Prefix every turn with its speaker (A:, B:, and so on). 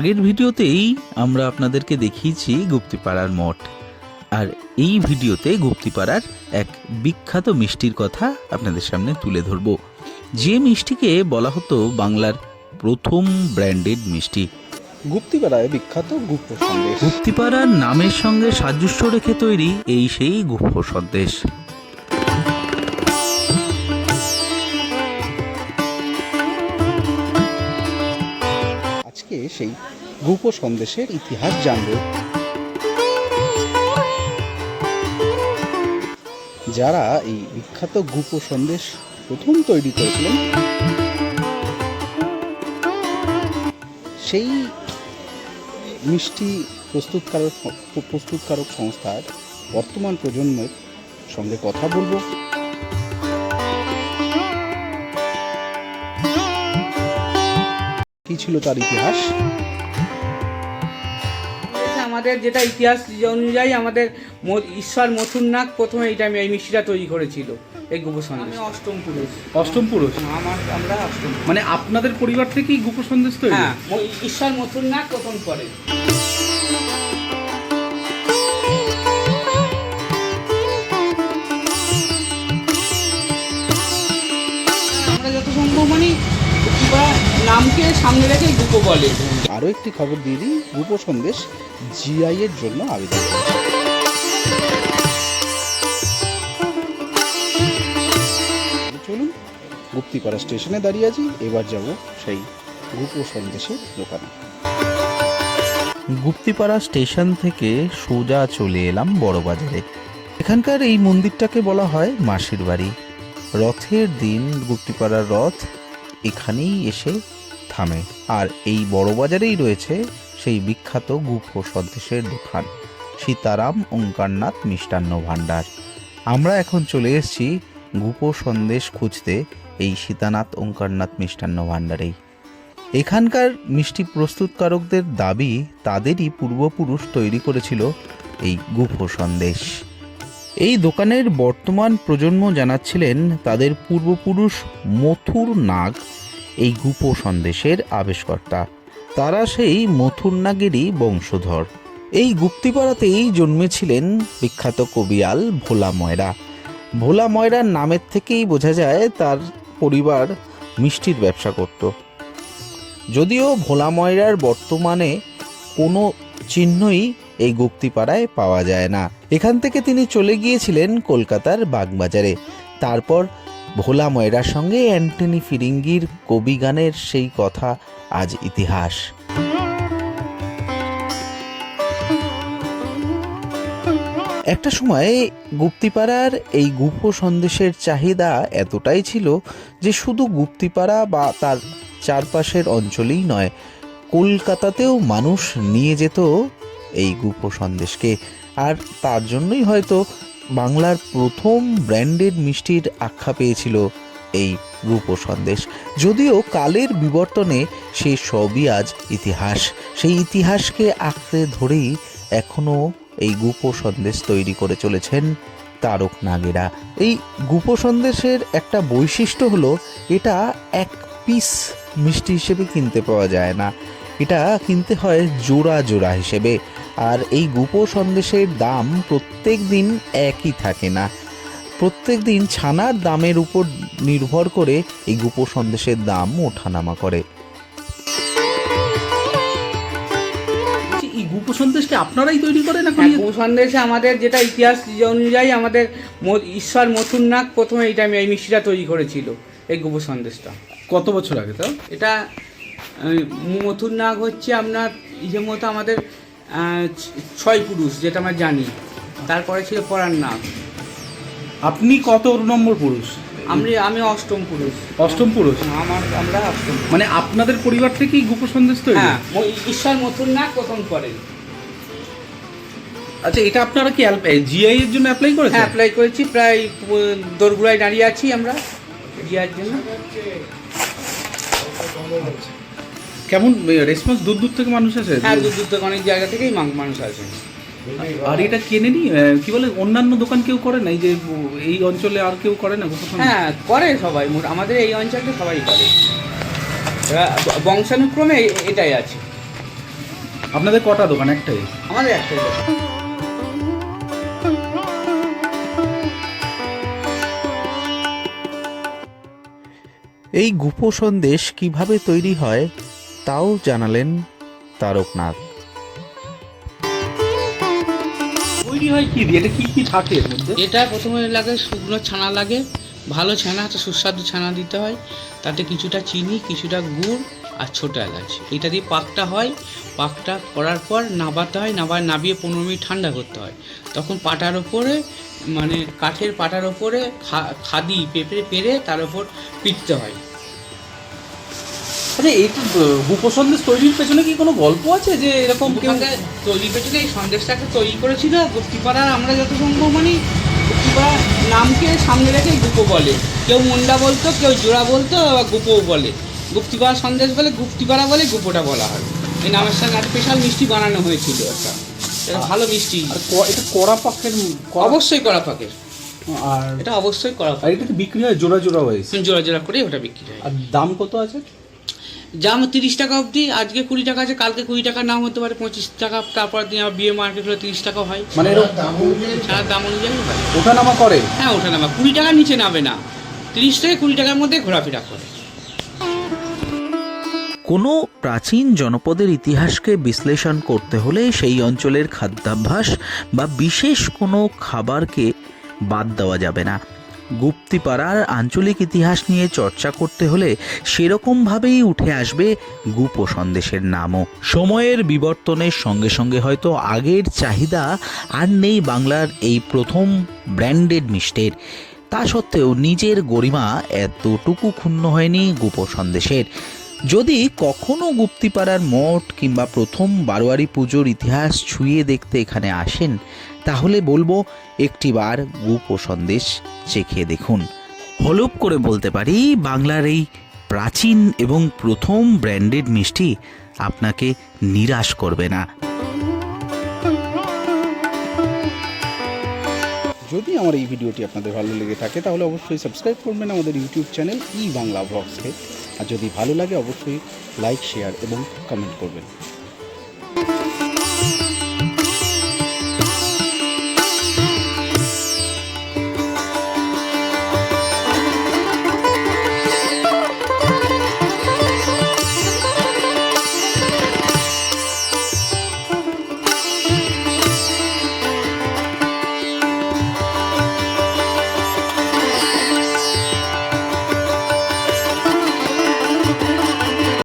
A: আগের ভিডিওতেই আমরা আপনাদেরকে দেখিয়েছি গুপ্তিপাড়ার মঠ। আর এই ভিডিওতে গুপ্তিপাড়ার এক বিখ্যাত মিষ্টির কথা আপনাদের সামনে তুলে ধরব। যে মিষ্টিকে বলা হতো বাংলার প্রথম ব্র্যান্ডেড মিষ্টি।
B: গুপ্তিপাড়ায় বিখ্যাত গুপ্ত সন্দেশ।
A: গুপ্তিপাড়ার নামের সঙ্গে সাদৃশ্য রেখে তৈরি এই সেই গুপ্ত সন্দেশ।
B: আজকে সেই গুপ সন্দেশের ইতিহাস জানব। যারা এই বিখ্যাত গুপ সন্দেশ প্রথম তৈরি করেছিলেন, সেই মিষ্টি প্রস্তুতকারক প্রস্তুতকারক সংস্থার বর্তমান প্রজন্মের সঙ্গে কথা বলব। কি ছিল তার ইতিহাস?
C: আমাদের যেটা ইতিহাস অনুযায়ী আমাদের ম- ঈশ্বর মথুরনাগ প্রথমে এই টাইমে এই মিষ্টিটা তৈরি করেছিল এই গোপ সন্দেশ অষ্টম পুরুষ।
D: অষ্টম পুরুষ?
C: আমার আমরা অষ্টম
D: মানে আপনাদের পরিবার থেকেই গোপ সন্দেশ তৈরি?
C: হ্যাঁ ঈশ্বর মথুরনাগ প্রথম করে। আমরা যত সম্ভব মানে নামকে সামনে রেখে গুপো বলে।
B: আরও একটি খবর দিয়ে দিই গুপ সন্দেশ জিআই এর জন্য আবেদন। চলুন, গুপ্তিপাড়া স্টেশনে দাঁড়িয়ে আছি, এবার যাব সেই গুপ সন্দেশের দোকানে।
A: গুপ্তিপাড়া স্টেশন থেকে সোজা চলে এলাম বড়বাজারে। এখানকার এই মন্দিরটাকে বলা হয় মাসির বাড়ি। রথের দিন গুপ্তিপাড়ার রথ এখানেই এসে থামে। আর এই বড়বাজারেই রয়েছে সেই বিখ্যাত গুপ সন্দেশের দোকান, সীতারাম ওঙ্কারনাথ মিষ্টান্ন ভাণ্ডার। আমরা এখন চলে এসেছি গুপ সন্দেশ খুঁজতে এই সীতানাথ ওঙ্কারনাথ মিষ্টান্ন ভাণ্ডারেই। এখানকার মিষ্টি প্রস্তুতকারকদের দাবি তাদেরই পূর্বপুরুষ তৈরি করেছিল এই গুফো সন্দেশ। এই দোকানের বর্তমান প্রজন্ম জানাচ্ছিলেন তাদের পূর্বপুরুষ মথুর নাগ এই গুপ সন্দেশের আবিষ্কর্তা। তারা সেই মথুর নাগেরই বংশধর। এই গুপ্তিপাড়াতেই জন্মেছিলেন বিখ্যাত কবিয়াল ভোলা ময়রা। ভোলা ময়রার নামের থেকেই বোঝা যায় তার পরিবার মিষ্টির ব্যবসা করত। যদিও ভোলা ময়রার বর্তমানে কোনো চিহ্নই এই গুপ্তিপাড়ায় পাওয়া যায় না। এখান থেকে তিনি চলে গিয়েছিলেন কলকাতার বাগবাজারে। তারপর ভোলা ময়রার সঙ্গে অ্যান্টনি ফিরিঙ্গির কবি গানের সেই কথা আজ ইতিহাস। একটা সময় গুপ্তিপাড়ার এই গুপ্ত সন্দেশের চাহিদা এতটাই ছিল যে শুধু গুপ্তিপাড়া বা তার চারপাশের অঞ্চলেই নয়, কলকাতাতেও মানুষ নিয়ে যেত এই গুপ্ত সন্দেশকে। আর তার জন্যই হয়তো বাংলার প্রথম ব্র্যান্ডেড মিষ্টির আখ্যা পেয়েছিল এই রূপ সন্দেশ যদিও কালের বিবর্তনে সে সবই আজ ইতিহাস। সেই ইতিহাসকে আঁকড়ে ধরেই এখনও এই গুপ সন্দেশ তৈরি করে চলেছেন তারক নাগেরা। এই গুপ সন্দেশের একটা বৈশিষ্ট্য হলো, এটা এক পিস মিষ্টি হিসেবে কিনতে পাওয়া যায় না। এটা কিনতে হয় জোড়া জোড়া হিসেবে। আর এই গুপ সন্দেশের দাম প্রত্যেক দিন একই থাকে না। প্রত্যেক দিন ছানার দামের উপর নির্ভর করে এই গুপ সন্দেশের দাম ওঠানামা করে।
D: এই গোপ সন্দেশকে আপনারাই তৈরি করেন এখন?
C: হ্যাঁ গোপ সন্দেশে আমাদের যেটা ইতিহাস অনুযায়ী আমাদের ঈশ্বর মথুরনাগ প্রথমে এই টাইমে এই মিষ্টিটা তৈরি করেছিল এই গোপ সন্দেশটা।
D: কত বছর আগে তো
C: এটা মথুরনাগ হচ্ছে আপনার ইয়ে মতো আমাদের ছয় পুরুষ যেটা আমরা জানি। তারপরে ছিল পরাণ নাগ
D: আপনি কত নম্বর পুরুষ?
C: আমি আমি অষ্টম পুরুষ।
D: অষ্টম পুরুষ?
C: আমার আমরা অষ্টম
D: মানে আপনাদের পরিবার থেকেই গোপ সন্দেশ তৈরি?
C: হ্যাঁ ঈশ্বর মথুরনাগ প্রথম করেন।
D: আচ্ছা এটা আপনারা কি জিআই এর জন্য অ্যাপ্লাই করেছেন?
C: হ্যাঁ অ্যাপ্লাই করেছি প্রায় দোরগোড়ায় দাঁড়িয়ে আছি আমরা। জিয়ার জন্য।
D: কেমন রেসপন্স দূর দূর থেকে মানুষ আসে?
C: হ্যাঁ দূর দূর থেকে অনেক জায়গা থেকেই মাং- মানুষ আসে।
D: আর এটা কেনেনি আহ, কি বলে অন্যান্য দোকান কেউ করে না এই যে এই অঞ্চলে আর কেউ করে না
C: হ্যাঁ করে সবাই। আমাদের এই অঞ্চলটা সবাই করে। বংশানুক্রমে এটাই আছে।
D: আপনাদের কটা দোকান? একটাই?
C: আমাদের একটাই দোকান।
A: এই গুপো সন্দেশ কীভাবে তৈরি হয় তাও জানালেন তারকনাথ।
D: তৈরি হয় কি দিয়ে? এটা কি কি থাকে এর মধ্যে?
C: এটা প্রথমে লাগে শুকনো ছানা লাগে ভালো ছানা একটা সুস্বাদু ছানা দিতে হয়। তাতে কিছুটা চিনি কিছুটা গুড় আর ছোটো এলাচ। এটা দিয়ে পাকটা হয়। পাকটা করার পর নাবাতে হয় নাবার নাবিয়ে পনেরো মিনিট ঠান্ডা করতে হয়। তখন পাটার ওপরে মানে কাঠের পাটার ওপরে খা- খাদি পেঁপে পেরে তার ওপর পিটতে হয়।
D: আচ্ছা এই তো গুপো সন্দেশ তৈরির পেছনে কি কোনো গল্প আছে যে এরকম কেউ
C: তৈরির পেছনে এই সন্দেশটাকে তৈরি করেছিল গুপ্তিপাড়ার আমরা যত সম্ভব মানে গুপ্তিপাড়ার নামকে সামনে রেখে গুপো বলে। কেউ মুন্ডা বলতো কেউ জোড়া বলতো আবার গুপো বলে। গুপ্তিপাড়া সন্দেশ বলে গুপ্তিপাড়া বলে গুপোটা বলা হয়। এই নামের সঙ্গে একটা স্পেশাল মিষ্টি বানানো হয়েছিল একটা। এটা ভালো মিষ্টি।
D: এটা কড়া পাকের কড়া-
C: অবশ্যই কড়া পাকে
D: আর
C: এটা অবশ্যই করা পাকে।
D: এটা বিক্রি হয় জোড়া জোড়া ওয়াইজ
C: জোড়া জোড়া করে ওটা বিক্রি হয়।
D: আর দাম কত আছে?
C: জাম তিরিশ টাকা অবধি আজকে কুড়ি টাকা আছে কালকে কুড়ি টাকা নাম হতে পারে পঁচিশ টাকা তারপর দিন আবার বিয়ে মার্কেট হলে তিরিশ টাকা হয়।
D: মানে
C: ছাড়ার দাম অনুযায়ী হয়।
D: ওঠানামা করে?
C: হ্যাঁ ওঠা নামা কুড়ি টাকার নিচে নামে না। তিরিশ থেকে কুড়ি টাকার মধ্যে ঘোরাফেরা করে।
A: কোনো প্রাচীন জনপদের ইতিহাসকে বিশ্লেষণ করতে হলে সেই অঞ্চলের খাদ্যাভ্যাস বা বিশেষ কোনো খাবারকে বাদ দেওয়া যাবে না। গুপ্তিপাড়ার আঞ্চলিক ইতিহাস নিয়ে চর্চা করতে হলে সেরকমভাবেই উঠে আসবে গুপ সন্দেশের নামও। সময়ের বিবর্তনের সঙ্গে সঙ্গে হয়তো আগের চাহিদা আর নেই বাংলার এই প্রথম ব্র্যান্ডেড মিষ্টের। তা সত্ত্বেও নিজের গরিমা এতটুকু ক্ষুণ্ণ হয়নি গুপ সন্দেশের যদি কখনো গুপ্তিপাড়ার মঠ কিংবা প্রথম বারোয়ারি পুজোর ইতিহাস ছুঁয়ে দেখতে এখানে আসেন তাহলে বলব একটিবার গুপ ও সন্দেশ চেখে দেখুন। হলুপ করে বলতে পারি, বাংলার এই প্রাচীন এবং প্রথম ব্র্যান্ডেড মিষ্টি আপনাকে নিরাশ করবে না।
B: যদি আমার এই ভিডিওটি আপনাদের ভালো লেগে থাকে, তাহলে অবশ্যই সাবস্ক্রাইব করবেন আমাদের ইউটিউব চ্যানেল ই বাংলা ব্লগসকে আর যদি ভালো লাগে, অবশ্যই লাইক, শেয়ার এবং কমেন্ট করবেন।